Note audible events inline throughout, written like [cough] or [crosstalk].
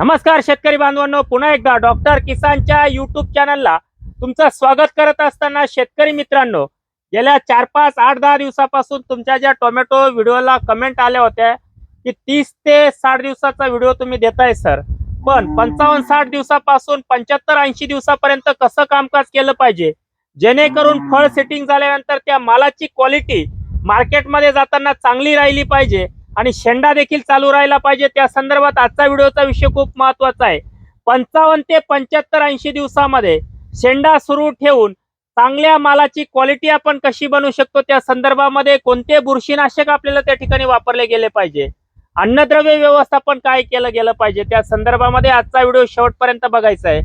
नमस्कार शेतकरी बांधवांनो. पुन्हा एकदा डॉक्टर किसानच्या युट्यूब चॅनलला तुमचं स्वागत करत असताना शेतकरी मित्रांनो गेल्या चार पाच आठ दहा दिवसापासून तुमच्या ज्या टोमॅटो व्हिडिओला कमेंट आल्या होत्या की तीस ते साठ दिवसाचा व्हिडिओ तुम्ही देताय सर. पण पंचावन्न साठ दिवसापासून पंच्याहत्तर ऐंशी दिवसापर्यंत कसं कामकाज केलं पाहिजे? जेणेकरून फळ सेटिंग झाल्यानंतर त्या मालाची क्वालिटी मार्केटमध्ये जाताना चांगली राहिली पाहिजे. आणि शेंडा देखील चालू राहिला पाहिजे. त्या संदर्भात आजचा व्हिडिओचा विषय खूप महत्त्वाचा आहे. पंचावन्न ते पंच्याहत्तर ऐंशी दिवसामध्ये शेंडा सुरू ठेवून चांगल्या मालाची क्वालिटी आपण कशी बनवू शकतो त्या संदर्भामध्ये कोणते बुरशीनाशक आपल्याला त्या ठिकाणी वापरले गेले पाहिजे? अन्नद्रव्य व्यवस्थापन काय केलं गेलं पाहिजे? त्या संदर्भामध्ये आजचा व्हिडिओ शेवटपर्यंत बघायचा आहे.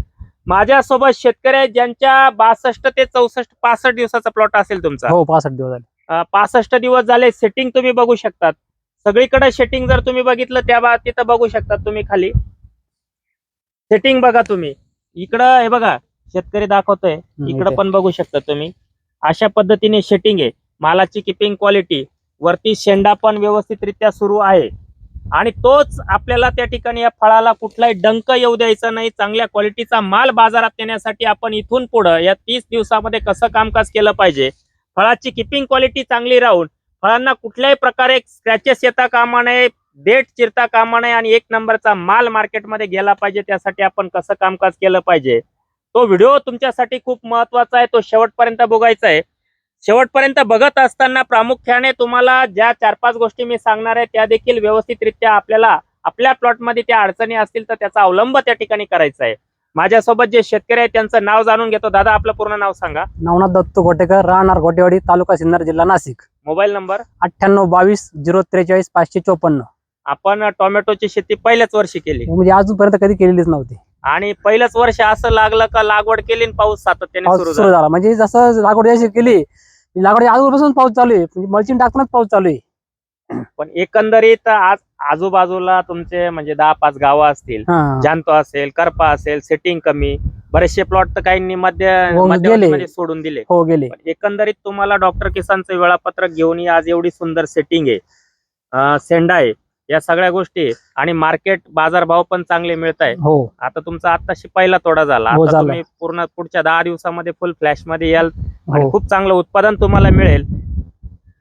माझ्यासोबत शेतकरी आहेत ज्यांच्या बासष्ट ते चौसष्ट पासष्ट दिवसाचा प्लॉट असेल तुमचा. हो पासष्ट दिवस झाले. पासष्ट दिवस झाले. सेटिंग तुम्ही बघू शकतात. सगळीकडे सेटिंग जर तुम्ही बघितलं त्या बा तिथं बघू शकतात तुम्ही खाली. सेटिंग बघा तुम्ही. इकडं हे बघा शेतकरी दाखवतोय. इकडं. पण बघू शकता तुम्ही. अशा पद्धतीने सेटिंग आहे. मालाची किपिंग क्वालिटी वरती शेंडा पण व्यवस्थितरित्या सुरू आहे. आणि तोच आपल्याला त्या ठिकाणी या फळाला कुठलाही डंक येऊ द्यायचा नाही. चांगल्या क्वालिटीचा माल बाजारात नेण्यासाठी आपण इथून पुढं या तीस दिवसामध्ये कसं कामकाज केलं पाहिजे? फळाची किपिंग क्वालिटी चांगली राहून फळांना कुठल्याही प्रकारे स्क्रॅचेस येता कामा नये डेट चिरता कामा नये आणि एक नंबरचा माल मार्केटमध्ये गेला पाहिजे त्यासाठी आपण कसं कामकाज केलं पाहिजे? तो व्हिडिओ तुमच्यासाठी खूप महत्त्वाचा आहे तो शेवटपर्यंत बघायचा आहे. शेवटपर्यंत बघत असताना प्रामुख्याने तुम्हाला ज्या चार पाच गोष्टी मी सांगणार आहे त्या देखील व्यवस्थितरित्या आपल्याला आपल्या प्लॉटमध्ये त्या अडचणी असतील तर त्याचा अवलंब त्या ठिकाणी करायचा आहे. माझ्यासोबत जे शेतकरी आहेत त्यांचं नाव जाणून घेतो. दादा आपलं पूर्ण नाव सांगा. नवनाथ दत्तू गोटेकर राहणार गोटेवाडी तालुका सिन्नर जिल्हा नाशिक. Mobile number? अठ्ठ्याण्णव बावीस झिरो त्रेचाळीस पाचशे चोपन्न. आपण टोमॅटोची शेती पहिल्याच वर्षी केली. म्हणजे अजूनपर्यंत कधी केलेलीच नव्हती. आणि पहिलंच वर्ष असं लागलं का लागवड केली आणि पाऊस सातत्याने सुरू सुरू झाला? झाला. म्हणजे जसं लागवड जशी केली लागवड अजूनपासून पाऊस चालू आहे. म्हणजे मल्चिंग टाकूनच पाऊस चालू आहे. पण एकंदरीत आज आजूबाजूला तुमचे म्हणजे दहा पाच गावं असतील हा. जानतो असेल करपा असेल सेटिंग कमी. बरेचसे प्लॉट तर काहींनी मध्य हो, मध्यवर्तीमध्ये. सोडून दिले. हो गेले. पण एकंदरीत तुम्हाला डॉक्टर किसानचं वेळापत्रक घेऊन ही आज एवढी सुंदर सेटिंग आहे. अं, सेंडा आहे. या सगळ्या गोष्टी आहे. आणि मार्केट बाजारभाव पण चांगले मिळत आहे हो. आता तुमचा आताशी पहिला तोडा झाला. हो, आता झाला. तुम्ही पूर्ण पुढच्या दहा दिवसामध्ये फुल फ्लॅशमध्ये याल आणि हो. खूप चांगलं उत्पादन तुम्हाला मिळेल.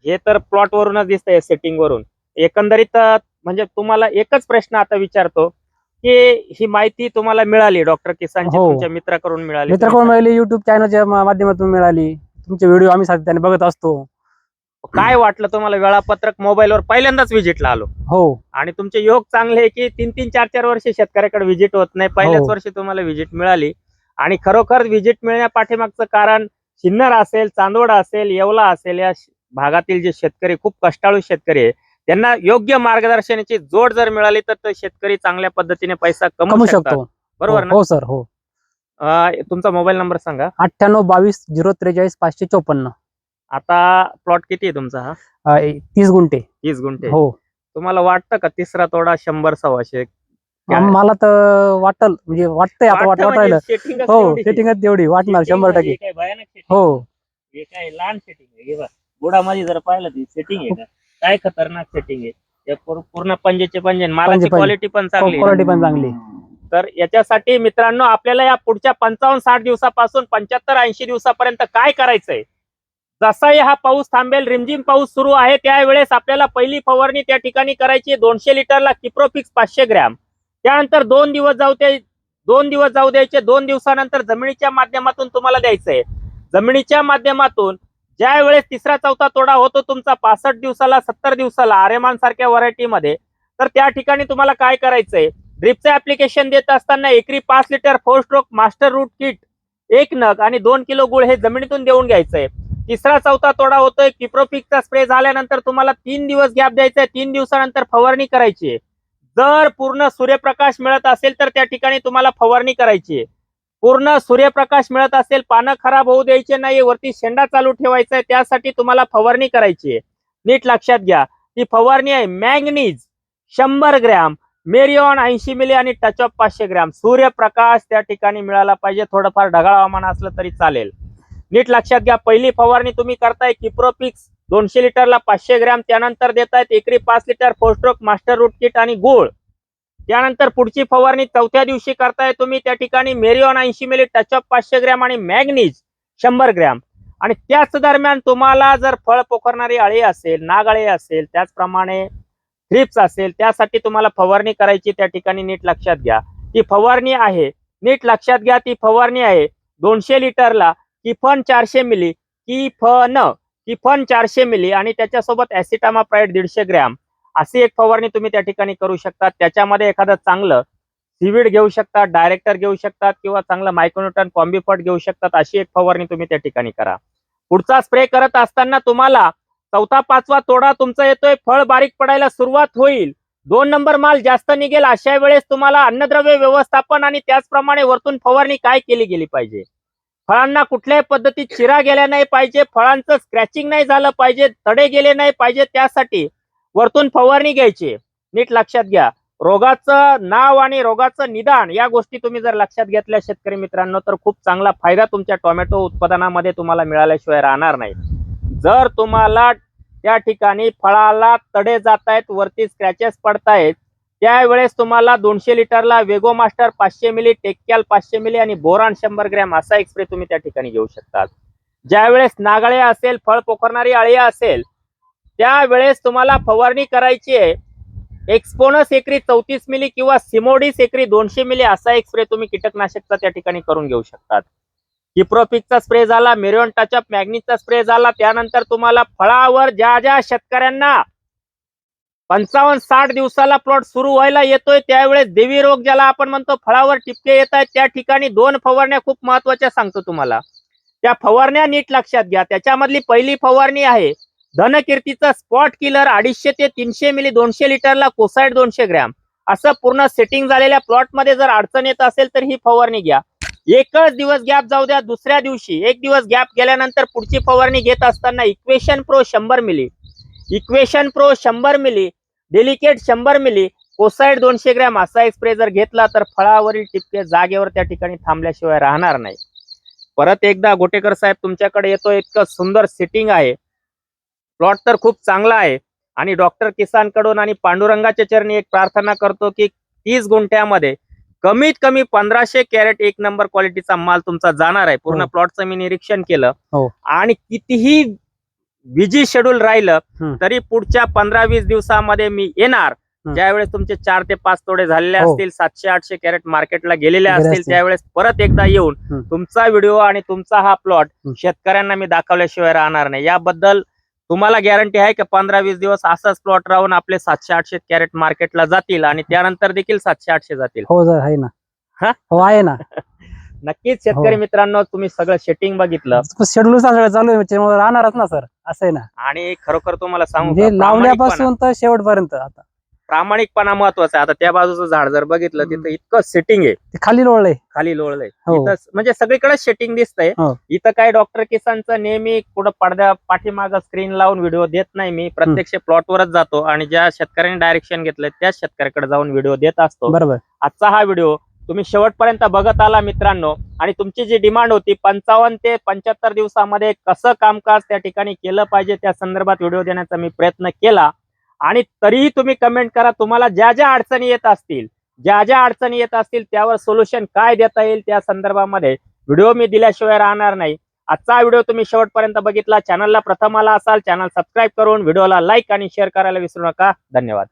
हे तर प्लॉट वरूनच दिसतंय सेटिंग वरून. एकंदरीत अं, म्हणजे तुम्हाला एकच प्रश्न आता विचारतो. की ही माहिती तुम्हाला मिळाली डॉक्टर किसानची हो. तुमच्या मित्राकडून मिळाली. मित्राकडून मिळाली युट्यूब चॅनलच्या माध्यमातून मिळाली. तुमचे व्हिडिओ आम्ही सातत्याने बघत असतो. काय वाटलं तुम्हाला वेळापत्रक मोबाईलवर पहिल्यांदाच व्हिजिटला आलो? हो. आणि तुमचे योग चांगले आहे की तीन तीन चार चार वर्ष शेतकऱ्याकडे व्हिजिट होत नाही पहिल्याच हो. वर्षी तुम्हाला व्हिजिट मिळाली. आणि खरोखर व्हिजिट मिळण्या पाठीमागचं कारण सिन्नर असेल चांदवड असेल येवला असेल या श- भागातील जे शेतकरी खूप कष्टाळू शेतकरी आहे त्यांना योग्य मार्गदर्शनाची जोड जर मिळाली तर तो शेतकरी चांगल्या पद्धतीने पैसा कमवू शकतो. बरोबर ना? हो सर हो. तुमचा मोबाईल नंबर सांगा. अठ्ठ्याण्णव बावीस झिरो त्रेचाळीस पाचशे चोपन्न. आता प्लॉट किती आहे तुमचा हा? तीस गुंठे. तीस गुंठे. हो. तुम्हाला वाटतं का तिसरा तोडा शंभर सव्वाशे? मला तर वाटल म्हणजे वाटतंय आता वाट वाटतं वाट राहिलं म्हणजे हो. सेटिंगच तेवढी वाटणार शंभर म्हणजे टक्के. हो हे. काय लहान सेटिंग आहे. हे जर पाहिलं ती सेटिंग आहे का? काय खतरनाक सेटिंग आहे. या पूर- पूर्ण पंजेचे पंजे मालाची पंजे, पंजे. क्वालिटी पण चांगली आहे. क्वालिटी पण चांगली. तर याच्यासाठी मित्रांनो आपल्याला या पुढच्या पंचावन्न साठ दिवसापासून पंच्याहत्तर ऐंशी दिवसापर्यंत काय करायचंय? जसाही हा पाऊस थांबेल रिमझिम पाऊस सुरू आहे त्यावेळेस आपल्याला पहिली फवारणी त्या ठिकाणी करायची दोनशे लिटरला किप्रोफिक्स पाचशे ग्रॅम. त्यानंतर दोन दिवस जाऊ दे दोन दिवस जाऊ द्यायचे. दोन दिवसानंतर जमिनीच्या माध्यमातून तुम्हाला द्यायचंय. जमिनीच्या माध्यमातून ज्या वेळेस तिसरा चौथा तोडा होतो तुमचा पासष्ट दिवसाला सत्तर दिवसाला आरेमान सारख्या व्हरायटीमध्ये तर त्या ठिकाणी तुम्हाला काय करायचंय? ड्रिपचं ऍप्लिकेशन देत असताना एकरी पाच litre four stroke master root kit एक नग आणि दोन किलो गुळ हे जमिनीतून देऊन घ्यायचंय. तिसरा चौथा तोडा होतोय किप्रोपिकचा स्प्रे झाल्यानंतर तुम्हाला तीन दिवस गॅप द्यायचा आहे तीन दिवसानंतर फवारणी करायची आहे. जर पूर्ण सूर्यप्रकाश मिळत असेल तर त्या ठिकाणी तुम्हाला फवारणी करायची आहे. पूर्ण सूर्यप्रकाश मिळत असेल पानं खराब होऊ द्यायचे नाही वरती शेंडा चालू ठेवायचा आहे त्यासाठी तुम्हाला फवारणी करायची आहे. नीट लक्षात घ्या ती फवारणी आहे मॅंगनीज शंभर ग्रॅम मेरिऑन ऐंशी मिली आणि टच ऑफ पाचशे ग्रॅम. सूर्यप्रकाश त्या ठिकाणी मिळाला पाहिजे थोडंफार ढगाळ हवामान असलं तरी चालेल. नीट लक्षात घ्या पहिली फवारणी तुम्ही करताय किप्रोपिक्स दोनशे लिटरला पाचशे ग्रॅम त्यानंतर देतायत एकरी पाच litre four stroke master root kit आणि गुळ. त्यानंतर पुढची फवारणी चौथ्या दिवशी करताय तुम्ही. त्या ठिकाणी मेरिओन ऐंशी मिली टचअप पाचशे ग्रॅम आणि मॅग्नीज शंभर ग्रॅम. आणि त्याच दरम्यान तुम्हाला जर फळ पोखरणारी अळी असेल नागअळी असेल त्याचप्रमाणे थ्रिप्स असेल त्यासाठी तुम्हाला फवारणी करायची. त्या ठिकाणी नीट लक्षात घ्या. ती फवारणी आहे. नीट लक्षात घ्या ती फवारणी आहे. दोनशे लिटरला किफन चारशे मिली किफन किफन चारशे मिली आणि त्याच्यासोबत ऍसिटामाप्राईड दीडशे ग्रॅम. अशी एक फवारणी तुम्ही त्या ठिकाणी करू शकता. त्याच्यामध्ये एखादं चांगलं सिविड घेऊ शकतात डायरेक्टर घेऊ शकतात किंवा चांगलं मायक्रोन्यूटन कॉम्बिफट घेऊ शकतात अशी एक फवारणी तुम्ही त्या ठिकाणी करा. पुढचा स्प्रे करत असताना तुम्हाला चौथा पाचवा तोडा तुमचा येतोय फळ बारीक पडायला सुरुवात होईल. दोन नंबर माल जास्त निघेल अशा वेळेस तुम्हाला अन्नद्रव्य व्यवस्थापन आणि त्याचप्रमाणे वरतून फवारणी काय केली गेली पाहिजे? फळांना कुठल्याही पद्धतीत चिरा गेल्या नाही पाहिजे फळांचं स्क्रॅचिंग नाही झालं पाहिजे तडे गेले नाही पाहिजे त्यासाठी वरतून फवारणी घ्यायची. नीट लक्षात घ्या. रोगाचं नाव आणि रोगाचं निदान या गोष्टी तुम्ही जर लक्षात घेतल्या शेतकरी मित्रांनो तर खूप चांगला फायदा तुमच्या टोमॅटो उत्पादनामध्ये तुम्हाला मिळाल्याशिवाय राहणार नाही. जर तुम्हाला त्या ठिकाणी फळाला तडे जात आहेत वरती स्क्रॅचेस पडतायत त्यावेळेस तुम्हाला दोनशे लिटरला वेगो मास्टर पाचशे मिली टेक्याल पाचशे मिली आणि बोरान शंभर ग्रॅम असा एक स्प्रे तुम्ही त्या ठिकाणी घेऊ शकतात. ज्यावेळेस नागळ्या असेल फळ पोखरणारी अळी असेल त्यावेळेस तुम्हाला फवारणी करायची आहे. एक्सपोनस एकरी चौतीस मिली किंवा सिमोडिस एकरी दोनशे मिली असा एक स्प्रे तुम्ही कीटकनाशकचा त्या ठिकाणी करून घेऊ शकतात. किप्रोपिकचा स्प्रे झाला मेरिओन टचअप मॅग्नीचा स्प्रे झाला त्यानंतर तुम्हाला फळावर ज्या ज्या शेतकऱ्यांना पंचावन्न साठ दिवसाला प्लॉट सुरू व्हायला येतोय त्यावेळेस देवी रोग ज्याला आपण म्हणतो फळावर टिपके येत आहेत त्या ठिकाणी दोन फवारण्या खूप महत्त्वाच्या सांगतो तुम्हाला. त्या फवारण्या नीट लक्षात घ्या. त्याच्यामधली पहिली फवारणी आहे धनकीर्तीचा स्पॉट किलर अडीचशे ते तीनशे मिली दोनशे लिटरला कोसाईड दोनशे ग्रॅम. असं पूर्ण सेटिंग झालेल्या प्लॉटमध्ये जर अडचण येत असेल तर ही फवारणी घ्या. एकच दिवस गॅप जाऊ द्या दुसऱ्या दिवशी एक दिवस गॅप गेल्यानंतर पुढची फवारणी घेत असताना इक्वेशन प्रो शंभर मिली इक्वेशन प्रो शंभर मिली डेलिकेट शंभर मिली कोसाईड दोनशे ग्रॅम असा एक स्प्रे जर घेतला तर फळावरील टिपके जागेवर त्या ठिकाणी थांबल्याशिवाय राहणार नाही. परत एकदा गोटेकर साहेब तुमच्याकडे येतो इतकं सुंदर सिटिंग आहे. प्लॉट तर खूप चांगला आहे आणि डॉक्टर किसानकडून आणि पांडुरंगाच्या चरणी एक प्रार्थना करतो की तीस गुंठ्यामध्ये कमीत कमी पंधराशे कॅरेट एक नंबर क्वालिटीचा माल तुमचा जाणार आहे पूर्ण हो. प्लॉटचं मी निरीक्षण केलं हो. आणि कितीही बिजी शेड्यूल राहिलं. तरी पुढच्या पंधरा वीस दिवसामध्ये मी येणार. ज्यावेळेस तुमचे चार ते पाच तोडे झालेले हो. असतील सातशे आठशे कॅरेट मार्केटला गेलेले गेले असतील. त्यावेळेस परत एकदा येऊन. तुमचा व्हिडिओ आणि तुमचा हा प्लॉट. शेतकऱ्यांना मी दाखवल्याशिवाय राहणार नाही याबद्दल तुम्हाला गॅरंटी आहे की पंधरा वीस दिवस असाच प्लॉट राहून आपले सातशे आठशे कॅरेट मार्केटला जातील आणि त्यानंतर देखील सातशे आठशे जातील. हो सर आहे ना. हा? हो आहे ना. [laughs] नक्कीच शेतकरी हो. मित्रांनो तुम्ही सगळं सेटिंग बघितलं. शेड्यूल सगळं चालू आहे राहणारच ना सर. असं आहे ना. आणि खरोखर तुम्हाला सांगू म्हणजे लावल्यापासून तर शेवटपर्यंत आता. प्रामाणिकपणा महत्त्वाचा आहे. आता त्या बाजूचं झाड जर बघितलं. तिथं इतकं सेटिंग आहे. ते खाली लोळलंय. खाली लोळलंय. हो. इथं म्हणजे सगळीकडे सेटिंग दिसतंय. हो. इथं काय डॉक्टर किसानचं नेहमी कुठं पडद्या पाठीमाग स्क्रीन लावून व्हिडिओ देत नाही मी. प्रत्यक्ष प्लॉटवरच जातो आणि ज्या शेतकऱ्यांनी डायरेक्शन घेतलंय त्याच शेतकऱ्याकडे जाऊन व्हिडिओ देत असतो. बरोबर. आजचा हा व्हिडिओ तुम्ही शेवटपर्यंत बघत आला मित्रांनो आणि तुमची जी डिमांड होती पंचावन्न ते पंच्याहत्तर दिवसामध्ये कसं कामकाज त्या ठिकाणी केलं पाहिजे त्या संदर्भात व्हिडिओ देण्याचा मी प्रयत्न केला. आणि तरीही तुम्ही कमेंट करा तुम्हाला ज्या ज्या अडचणी येत असतील ज्या ज्या अडचणी येत असतील त्यावर सोल्युशन काय देता येईल त्या संदर्भामध्ये व्हिडिओ मी दिल्याशिवाय राहणार नाही. आजचा व्हिडिओ तुम्ही शेवटपर्यंत बघितला चॅनलला प्रथम आला असाल चॅनल सबस्क्राईब करून व्हिडिओला लाईक आणि शेअर करायला विसरू नका. धन्यवाद.